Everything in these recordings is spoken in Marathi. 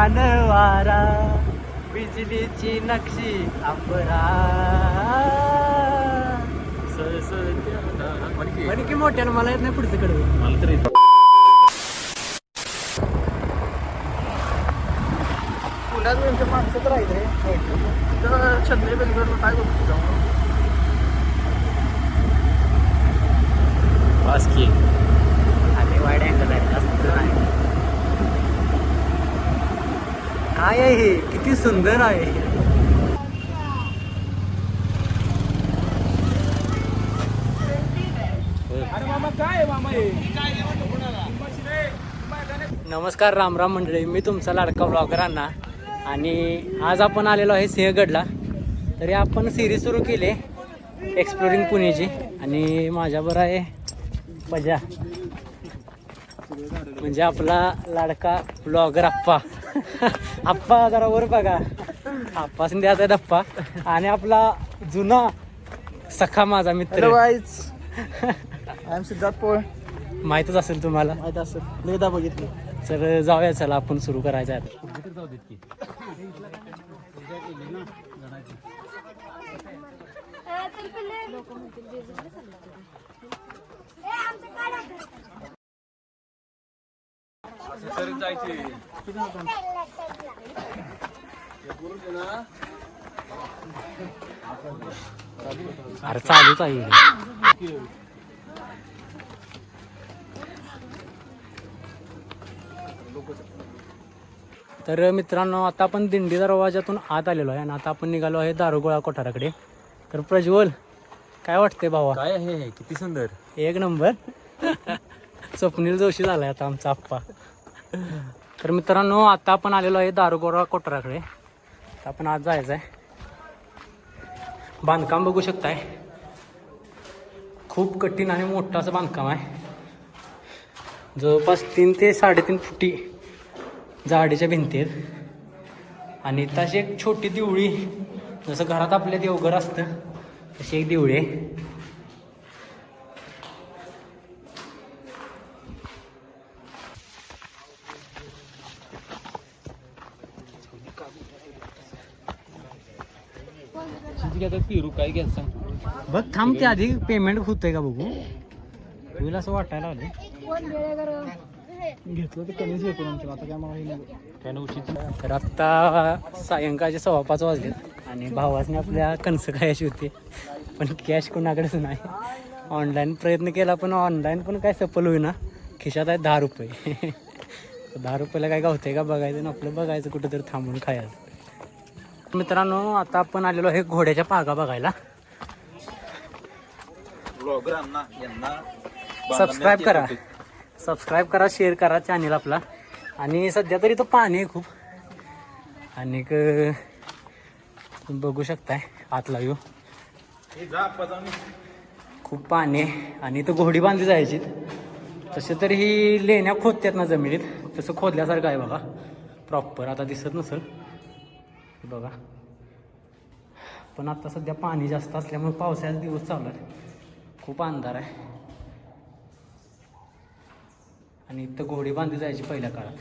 तुफान वारा बिजलीची नक्षी अंबरा म्हणे की मोठ्यानं मला येत नाही पुढचं तरी पुण्यात म्हणजे माणसं तर आहेत रे. तर चेन्नई बेंगलोरला काय बघतो जाऊन? पास की. आणि वाईट अँगल आहे. जास्त नाही काय आहे हे? किती सुंदर आहे नमस्कार राम राम मंडळी मी तुमचा लाडका ब्लॉगर अण्णा. आणि आज आपण आलेलो आहे सिंहगडला. तरी आपण सिरीज सुरू केली एक्सप्लोरिंग पुणेची. आणि माझ्यावर आहे मजा म्हणजे आपला लाडका ब्लॉगर आप्पा. आप्पा जरा वर बघा. आप्पाच द्यायचा धप्पा आणि आपला जुना सखा माझा मित्र आय एम सिद्धार्थ पोळ माहीतच असेल तुम्हाला. माहीत असेल. बघितलं तर जाऊया चला आपण सुरू करायचं आहे आता. जाऊ देत की अरे चालूच आहे. तर मित्रांनो आता आपण दिंडी दरवाजातून आत आलेलो आहे आणि आता आपण निघालो आहे दारुगोळा कोठाराकडे. तर प्रज्वल काय वाटते भावा? काय आहे हे? किती सुंदर. एक नंबर. स्वप्नील जोशी झालाय आता आमचा आप्पा. तर मित्रांनो आता आपण आलेलो आहे दारुगोरा कोटराकडे. तर आपण आज जायचं आहे बांधकाम बघू शकताय. खूप कठीण आणि मोठं असं बांधकाम आहे. जवळपास तीन ते साडेतीन फुटी झाडीच्या भिंती आहेत. आणि तशी एक छोटी दिवळी जसं घरात आपल्या देवघर असतं तशी एक दिवळी आहे. पिरू काय घ्यायचं सांग? बघ थांब ते आधी पेमेंट होतंय का बघू? तुला असं वाटायला आलं घेतलं तर कमीच घेतो नंतर आता काय मला हे नाही काय नऊशे तर आत्ता सायंकाळचे सव्वा पाच वाजलेत आणि भावासने आपल्या कणस खायची होती. पण कॅश कोणाकडेच नाही. ऑनलाईन प्रयत्न केला पण ऑनलाईन पण काय सफल होईना. खिशात आहे दहा रुपये. दहा रुपयाला काय गावतंय का बघायचं आणि आपलं बघायचं कुठेतरी थांबून खायचं. मित्रांनो आता आपण आलेलो आहे घोड्याच्या पागा बघायला. सबस्क्राईब करा. सबस्क्राईब करा शेअर करा चॅनल आपला. आणि सध्या तरी तो पाणी आहे खूप. आणि बघू शकताय आतला व्ह्यू खूप पाणी आहे. आणि इथं घोडी बांधली जायची. तसे तरी ही लेण्या खोदतात ना जमिनीत. तसं खोदल्यासारखं आहे बघा. प्रॉपर आता दिसत नसेल. हे बघा. पण आता सध्या पाणी जास्त असल्यामुळे पावसाळ्याचा दिवस चालू आहे. खूप अंधार आहे. आणि इथं घोडी बांधली जायची पहिल्या काळात.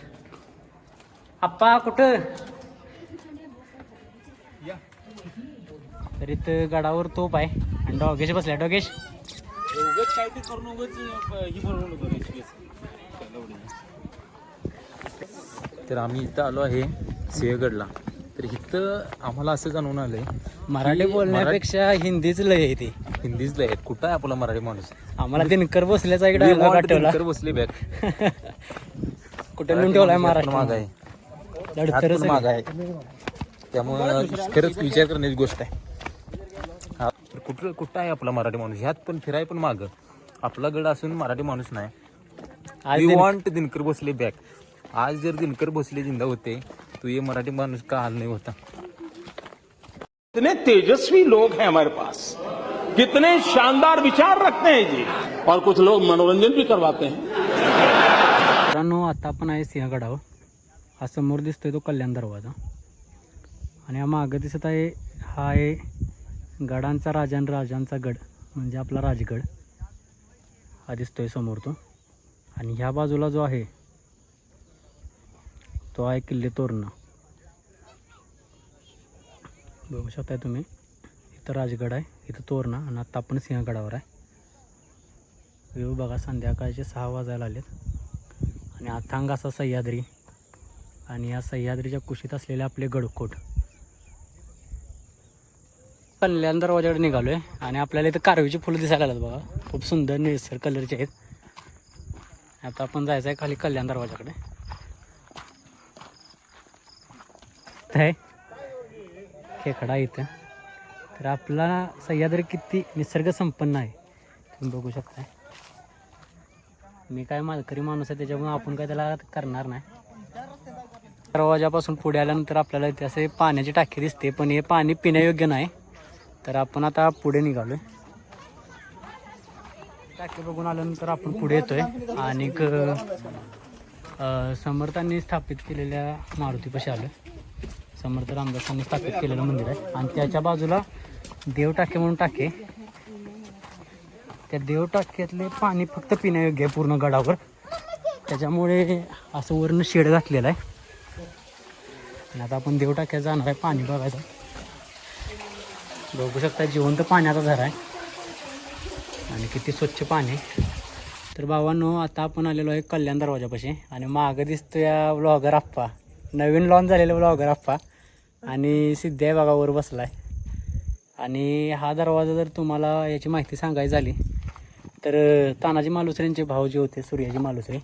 आप्पा कुठं? तर इथं गडावर तोप आहे. आणि डॉगेश बसल्या. डॉगेश? ही तर आम्ही इथं आलो आहे सिंहगडला. तर इथं आम्हाला असं जाणून आलंय मराठी बोलण्यापेक्षा हिंदीच लय आहे ती. हिंदीच लय आहेत. कुठं आहे आपला मराठी माणूस? आम्हाला दिनकर बसल्याचा एक डायलॉग आठवला दिनकर बसले बॅग. कुठे ठेवलाय माग महाराष्ट्र आहे ह्यात लढतरच माग आहे. त्यामुळं खरंच विचार करण्याची गोष्ट आहे. हा. तर कुठं कुठं आहे आपला मराठी माणूस? ह्यात पण फिराय पण माग. आपला गड असून मराठी माणूस नाही. दिन- वॉन्ट दिनकर भोसले बॅक आज जर दिनकर भोसले जिंदा होते तो ये मराठी माणूस का हाल नाही होता? कितने तेजस्वी लोग हैं हमारे पास। कितने शानदार विचार रखते हैं जी। और कुछ लोग मनोरंजन भी करवाते हैं। मित्रांनो आता आपण आहे सिंहगडावर. हा समोर दिसतोय तो कल्याण दरवाजा. आणि हा मागं दिसत आहे हा आहे गडांचा राजा आणि राजांचा गड म्हणजे आपला राजगड. हा दिसतोय समोर तो. आणि ह्या बाजूला जो आहे तो आहे किल्ले तोरणा. बघू शकताय तुम्ही. इथं राजगड आहे इथं तोरणा आणि आत्ता आपण सिंहगडावर आहे. व्यू बघा संध्याकाळचे सहा वाजायला आलेत. आणि अथांग असा सह्याद्री. आणि या सह्याद्रीच्या कुशीत असलेले आपले गडकोट. कल्याण दरवाजाकडे निघालोय आणि आपल्याला इथं कारवीची फुलं दिसायला लागतात बघा. खूप सुंदर निळसर कलरचे आहेत. आता आपण जायचं आहे खाली कल्याण दरवाजाकडे आहे. खेकडा इथं. तर आपला सह्याद्री किती निसर्ग संपन्न आहे. तुम्ही बघू शकताय. मी काय मालकरी माणूस आहे त्याच्यामुळे आपण काय त्याला करणार नाही. दरवाजापासून पुढे आल्यानंतर आपल्याला इथे असे पाण्याची टाकी दिसते पण हे पाणी पिण्यायोग्य नाही. तर आपण आता पुढे निघालो टाकी बघून आल्यानंतर आपण पुढे येतोय. आणि समर्थांनी स्थापित केलेल्या मारुतीपाशी आलोय. समर्थ रामदासांनी स्थापित केलेलं मंदिर आहे. आणि त्याच्या बाजूला देव टाके म्हणून टाके. त्या देव टाक्यातले पाणी फक्त पिण्यायोग्य आहे पूर्ण गडावर. त्याच्यामुळे असं वरनं शेड घातलेलं आहे. आणि आता आपण देव टाक्यात जाणार आहे पाणी बघायचं. बघू शकता जिवंत पाण्याचा झरा आहे. आणि किती स्वच्छ पाणी तर बाबांनो आता आपण आलेलो आहे कल्याण दरवाजापाशी. आणि मागं दिसतो या ब्लॉगर आप्पा. नवीन लॉन्च झालेला ब्लॉगर आप्पा. आणि सिद्ध्या भागावर बसला आहे आणि हा दरवाजा जर तुम्हाला याची माहिती सांगायची झाली तर तानाजी मालुसरेंचे भाऊ जे होते सूर्याजी मालुसरे.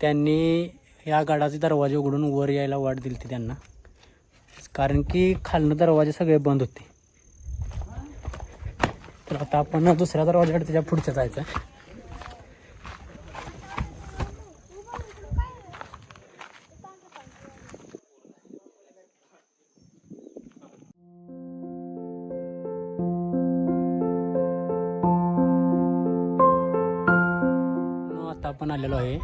त्यांनी या गडाचे दरवाजे उघडून वर यायला वाट दिली होती त्यांना. कारण की खालनं दरवाजे सगळे बंद होते. तर आता आपण दुसऱ्या दरवाजाकडे त्याच्या पुढच्या जायचं. आपण आलेलो आहे.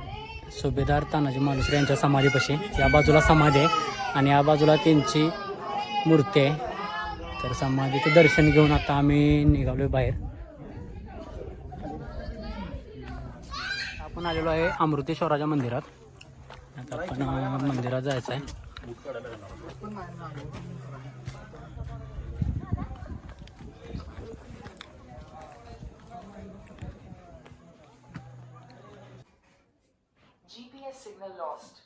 सुभेदार तानाजी मालुसरे यांच्या समाधीपाशी. या बाजूला समाधी आहे आणि या बाजूला त्यांची मूर्ती आहे. तर समाधीचं दर्शन घेऊन आता आम्ही निघालोय बाहेर. आपण आलेलो आहे अमृतेश्वराच्या मंदिरात. आता आपण मंदिरात जायचं आहे lost.